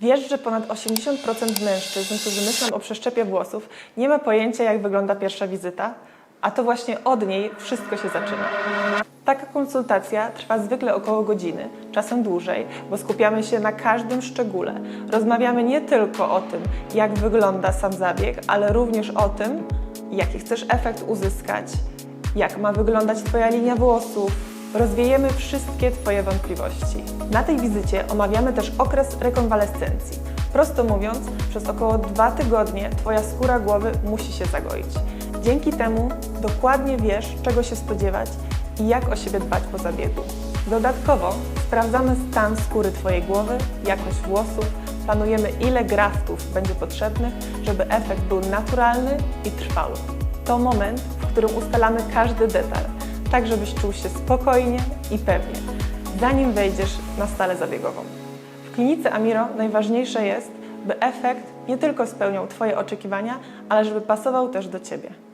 Wiesz, że ponad 80% mężczyzn, którzy myślą o przeszczepie włosów, nie ma pojęcia, jak wygląda pierwsza wizyta? A to właśnie od niej wszystko się zaczyna. Taka konsultacja trwa zwykle około godziny, czasem dłużej, bo skupiamy się na każdym szczególe. Rozmawiamy nie tylko o tym, jak wygląda sam zabieg, ale również o tym, jaki chcesz efekt uzyskać, jak ma wyglądać Twoja linia włosów. Rozwiejemy wszystkie Twoje wątpliwości. Na tej wizycie omawiamy też okres rekonwalescencji. Prosto mówiąc, przez około dwa tygodnie Twoja skóra głowy musi się zagoić. Dzięki temu dokładnie wiesz, czego się spodziewać i jak o siebie dbać po zabiegu. Dodatkowo sprawdzamy stan skóry Twojej głowy, jakość włosów, planujemy ile graftów będzie potrzebnych, żeby efekt był naturalny i trwały. To moment, w którym ustalamy każdy detal, tak żebyś czuł się spokojnie i pewnie, zanim wejdziesz na salę zabiegową. W klinice Amiro najważniejsze jest, by efekt nie tylko spełniał Twoje oczekiwania, ale żeby pasował też do Ciebie.